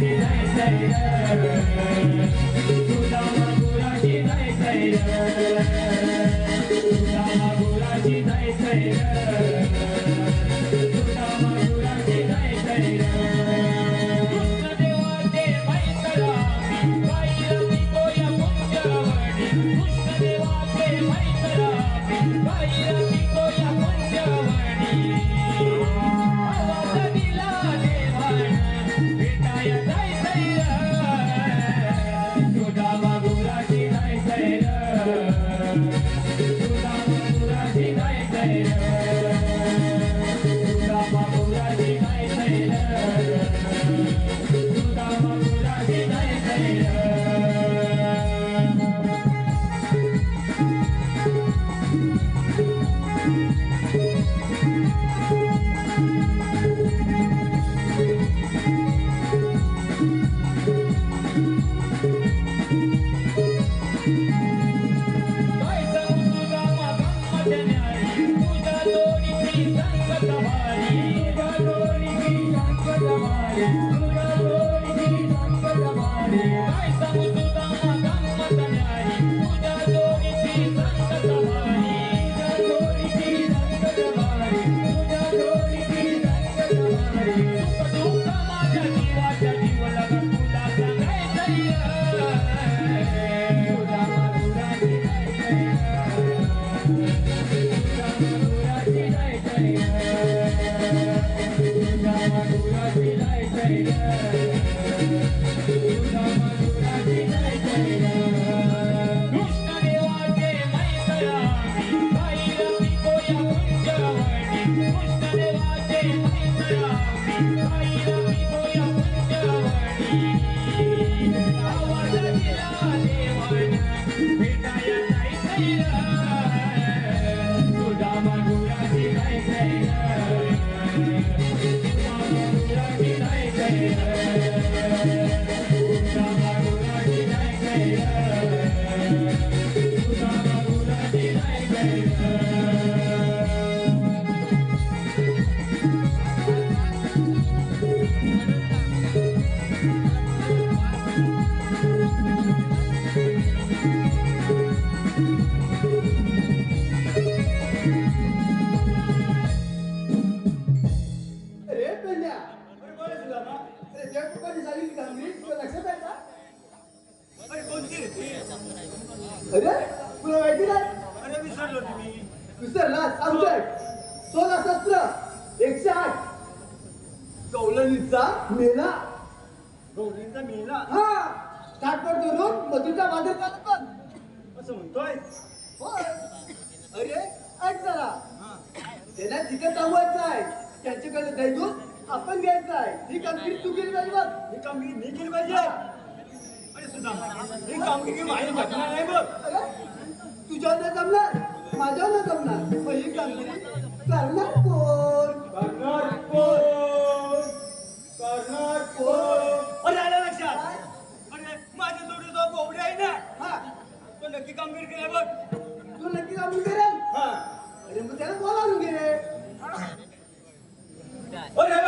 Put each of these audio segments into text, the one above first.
Thank you. ही कामगिरी तू केली पाहिजे बघ. ही कामगिरी मी केली पाहिजे. अरे ही कामगिरी माझी घटना नाही बघ. तुझ्या नाही जमणार माझ्या नाही जमणार मग ही कामगिरी करणार कोण? करणार कोण? करणार कोण? अरे लक्षात. अरे माझ्या जोडी जो कोवडे आहे ना. हा. तो नक्की कामगिरी केला बघ. तू नक्की कामगिरी करेल हा. अरे मग त्याला बोलावून घे अरे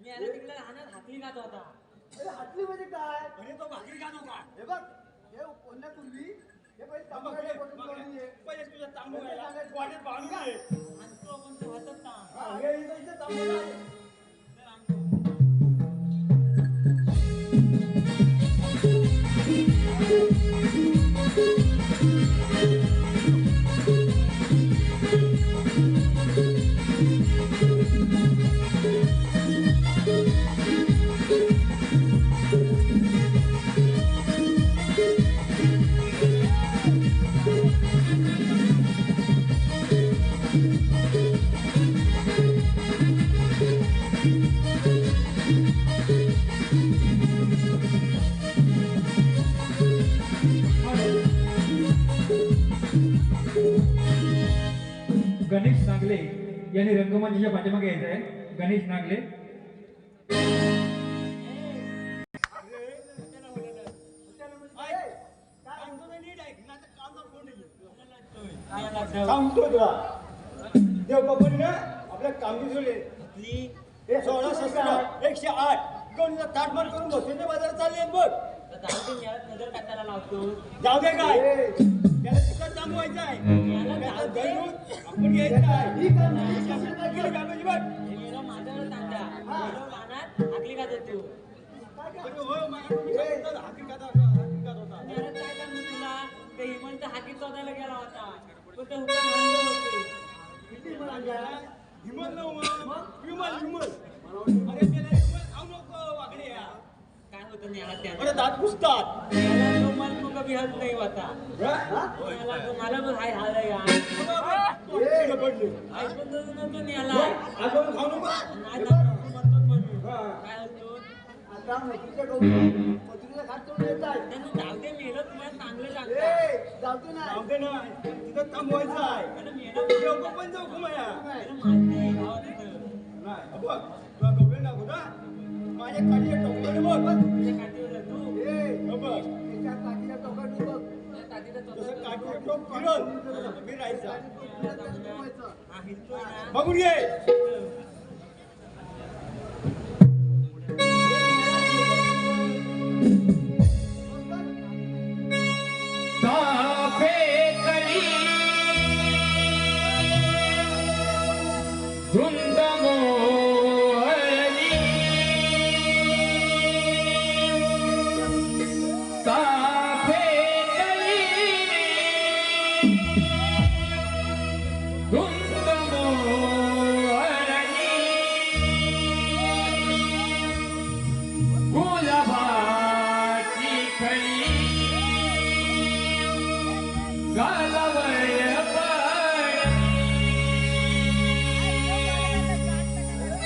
मी याला तिकडे राहण्यात हातली खात होता. अरे हातली म्हणजे काय? अरे तो भाकरी खात होता. हे बघ हे बोलण्यापूर्वी हे पहिले. पहिले तुझ्या तांबू वाटेत बांधून. आणि तो पण तो हातात हा, इथं तांबू पाठीमागे यायचं आहे. गणेश नागले. सांगतो नीट तुला देव बाबांनी आपल्या कामगिरी सोडले सोळा एकशे आठ गणूचा ताटमार करून बसवते बाजारात चालले बघ जाऊ दे लावतो जाऊ दे काय ए, त्याला तिकडं थांबवायचं आहे. याला हाकी तुला ते हिमंत हाकी गेला होता पण ते हुकम बंद होते मग. अरे त्याला नको वागडे या. अरे दात पुसतात. मग बिहत नाही होता मला हाय हाय. ऐकून तर नव्हतं याला. मग, आज आपण खाऊ नको? नाही ना, तू म्हणतोच म्हणून. काय होतो? आता मथुरीच्या डोंगरावर मथुरीला घाट करून येत आहे. त्यांना जाऊ दे मेलं तुम्हाला चांगलं दे जाऊ नाही. दे ना. तिथं थांबवायचं आहे. देव पण जाऊ कुमाया. अरे मारते गावात बघ तुला ना माझ्या काढीच्या टोकाने बघ. तुझ्या काठीवर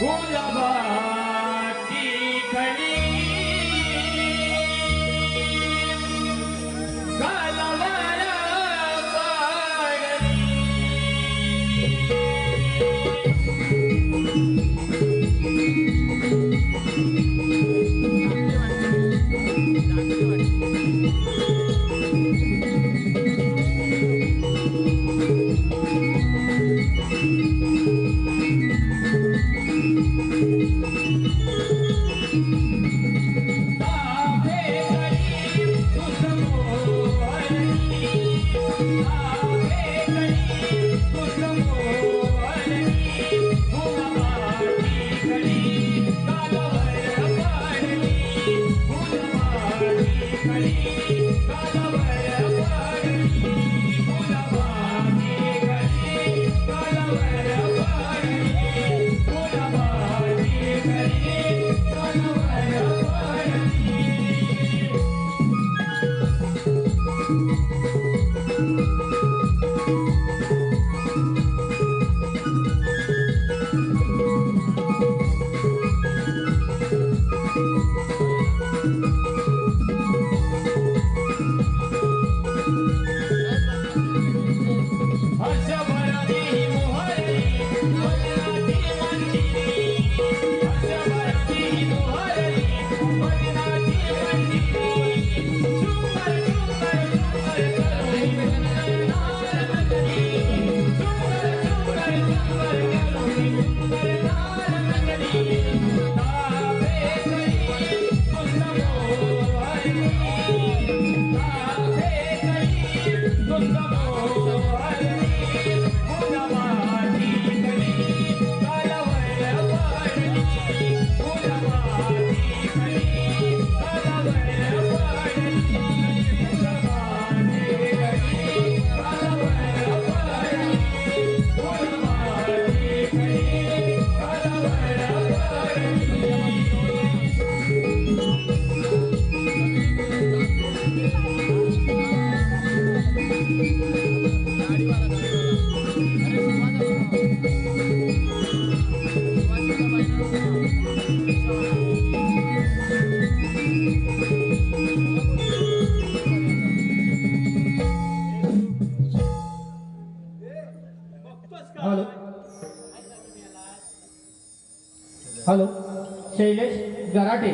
Goiaba. हॅलो शैलेश गराटे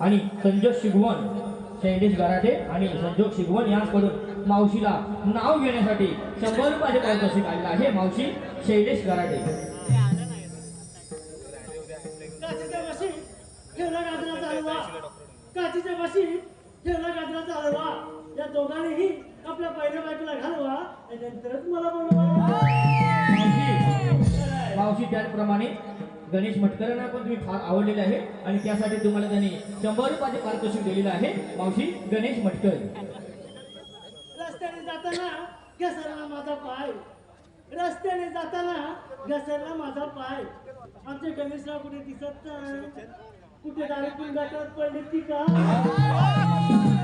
आणि संजोग शिगवण शैलेश गराटे आणि संजोग शिगवण यांकडून मावशीला नाव घेण्यासाठी शंभर रुपयाचे पारितोषिक आलेलं आहे. मावशी शैलेश गराटे. काचीच्या बशी ठेवला गाजरा चालवा या दोघांनीही आपल्या पहिल्या बायकोला घालवा आणि नंतरच मला बोलवा. मावशी त्याचप्रमाणे गणेश मटकरांना पण तुम्ही फार आवडलेले आहे. आणि त्यासाठी तुम्हाला त्यांनी शंभर रुपयाचे पारितोषिक दिलेलं आहे. मावशी गणेश मटकर. रस्त्याने जाताना घसरला माझा पाय. रस्त्याने जाताना घसरला माझा पाय. आमचे गणेशराव कुठे दिसत नाही. कुठे दारू गाठात पडले ती का?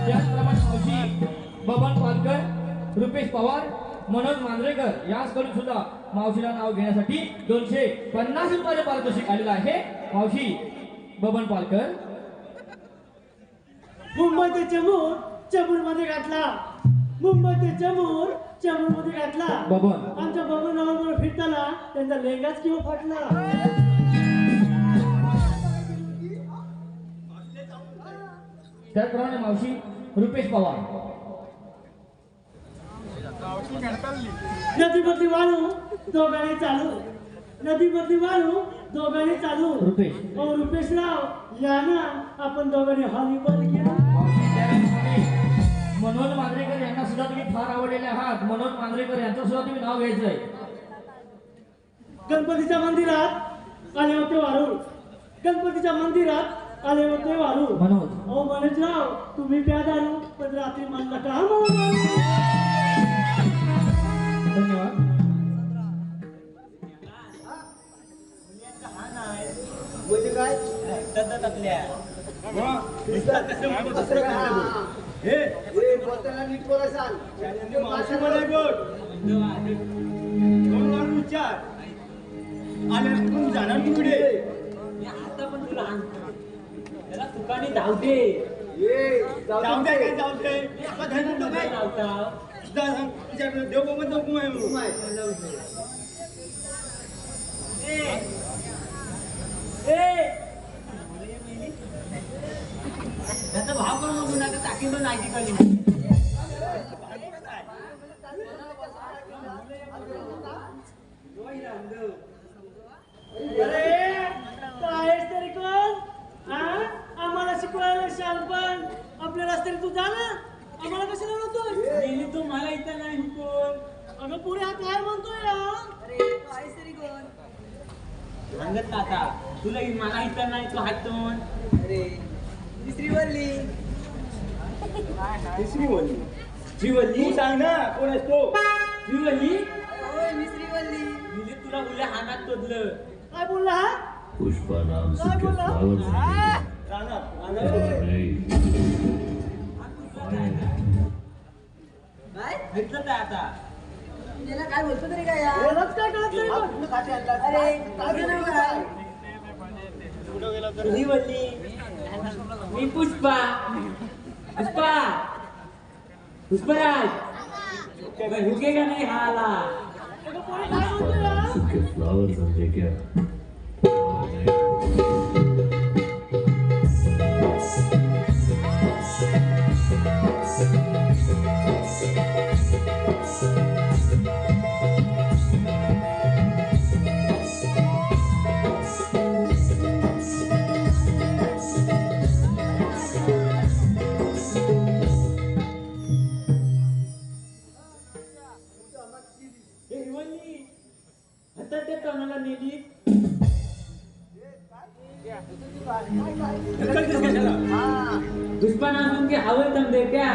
त्याचप्रमाणे मावशी बबन पालकर रुपेश पवार मनोज मांजरेकर याचकडून सुद्धा मावशीला नाव घेण्यासाठी दोनशे पन्नास रुपयाचे पारितोषिक आलेलं आहे. मावशी बबन पालकर. मुंबई ते चमूर चमूरमध्ये घातला. मुंबई ते चमूर चमूरमध्ये घातला. बबन. आमच्या बबन फिरताना त्यांचा लेंगाच किंवा फाटला. त्याचप्रमाणे मावशी रुपेश पवार. नदीमध्ये वाळू दोघांनी चालू. नदीमध्ये वाळू दोघांनी चालू. रुपेश. ओ रुपेशराव या ना आपण दोघांनी हॉलीबॉल खेळू मावशी त्याचप्रमाणे मनोज मांजरेकर यांना सुद्धा तुम्ही फार आवडलेले आहात. मनोज मांजरेकर यांचं सुद्धा तुम्ही नाव घ्यायचंय गणपतीच्या मंदिरात आले होते वाळू गणपतीच्या मंदिरात आले होते वाळू मनोज. ओ मनोजराव तुम्ही प्या दारू पण रात्री म्हणलं का? धन्यवाद म्हणजे? हा. हे विचार आल्या तिकडून जाणार तिकडे आता पण तुला त्याला तुकाने धावते जाऊ दे. काय जाऊ दे धावता जा, सांग. विचार कर. देव बाबा जाऊ कुमार म्हणून. कुमार. त्याचा भाव करून बघू नका टाकी पण नाही कधी अरे काय आहेस तरी कोण हा आम्हाला शिकवायला शहाणपण आपल्या रस्त्याने तू जा ना आम्हाला कशाला म्हणतोय गेली तू मला इथं नाही कोण अगं पुढे हा काय म्हणतोय हा? सांगत का आता तुला मला इथं नाही तू हातून. तिसरी बोलली. श्रीवल्ली सांग ना कोण असतो श्रीवल्ली गेली तुला उल्या हातात तोडलं. काय बोलला पुष्पा नाम से काय राणा राणा घेतलं काय आता? बोलत काय कळत नाही बघ. आणला? काय काय? श्रीवल्ली मी पुष्पा. पुष्पा. पुष्पराज. का नाही हा आला? पुष्पा म्हणतोय नाम ढकलतेस कशाला आवड पुष्पा दे क्या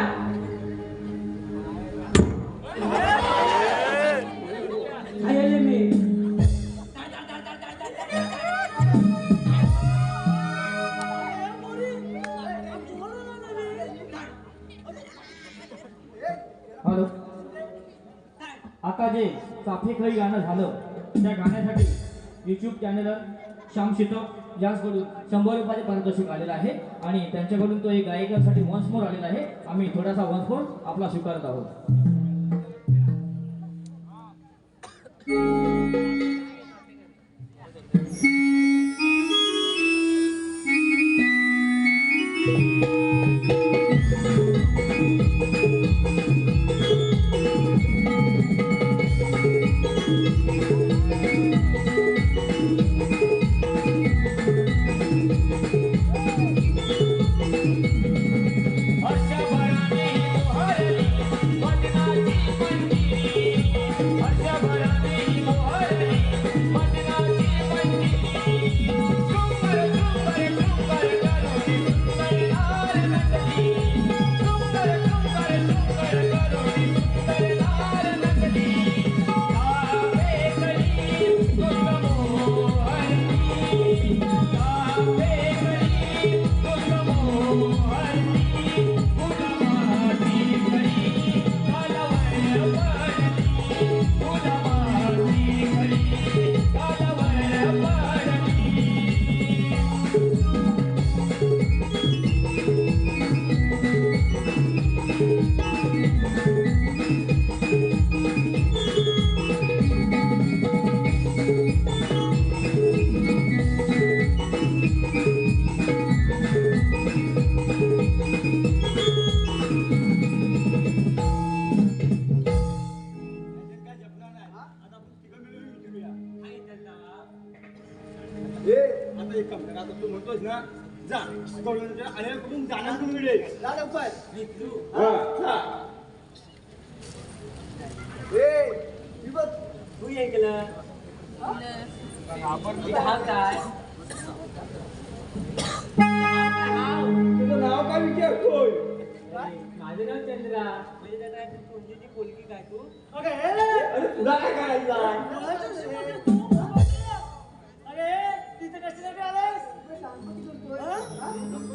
हॅलो. आता जे चाफे खळी गाणं झालं त्या गाण्यासाठी युट्यूब चॅनल श्याम शितो यांच्याकडून शंभर रुपयाचे पारितोषिक आलेलं आहे आणि त्यांच्याकडून तो एक गायकासाठी वन्स मोर आलेला आहे. आम्ही थोडासा वन्स मोर आपला स्वीकारत आहोत. तू हे. केलं हा काय? तुझं नाव काय विचारतोय? माझं नाव चंद्रा. म्हणजे त्यात काय पोलकी काय तू अरे तुला काय करायचं?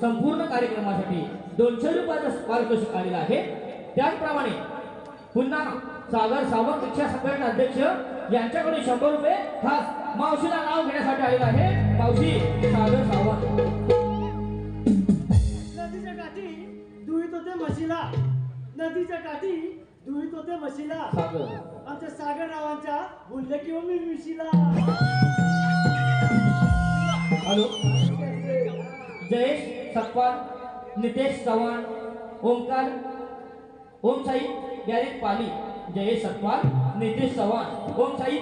संपूर्ण कार्यक्रमासाठी दोनशे रुपयाचा पारितोषिक आलेला आहे. त्याचप्रमाणे पुन्हा सागर सावंत रिक्षा संघटना अध्यक्ष यांच्याकडून शंभर रुपये खास मावशीला नाव घेण्यासाठी आलेला आहे. मावशी सागर सावंत. नदीच्या काठी धुईत होते म्हशीला. नदीच्या काठी धुईत होते म्हशीला. सागर. आमच्या सागर रावांच्या बोलले किंवा मी मिशीला हॅलो. जयेश सत्पाल नितेश चव्हाण ओमकार ओम साई गॅरेज पाली जयेश सत्पाल नितेश चव्हाण ओम साई